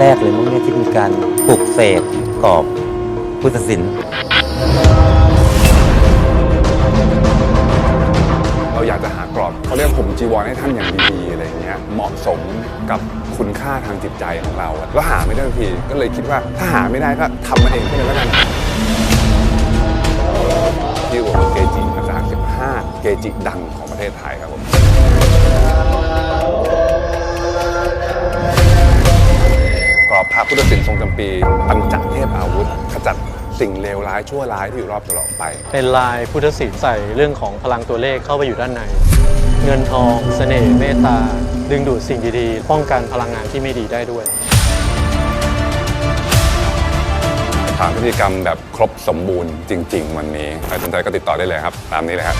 แรกเลยมั้งเนี่ยที่มีการปลุกเสกกรอบพุทธศิลป์เราอยากจะหากรอบเขาเรียกผมจีวรให้ท่านอย่างดีๆอะไรอย่างเงี้ยเหมาะสมกับคุณค่าทางจิตใจของเราแล้วหาไม่ได้ทันทีก็เลยคิดว่าถ้าหาไม่ได้ก็ทำมาเองก็เลยแล้วกันที่ว่าเกจิอาจารย์15 เกจิดังของประเทศไทยครับผม พระพุทธศิลป์ทรงจำปีปัญจเทพอาวุธ ขจัดสิ่งเลวร้ายชั่วร้ายที่อยู่รอบตัวเราออกไป เป็นลายพุทธศิลป์ใส่เรื่องของพลังตัวเลขเข้าไปอยู่ด้านใน เงินทองเสน่ห์เมตตา ดึงดูดสิ่งดีๆ ป้องกันพลังงานที่ไม่ดีได้ด้วยถามพิธีกรรมแบบครบสมบูรณ์จริง ๆ วันนี้ใครสนใจก็ติดต่อได้เลยครับ ตามนี้เลยครับ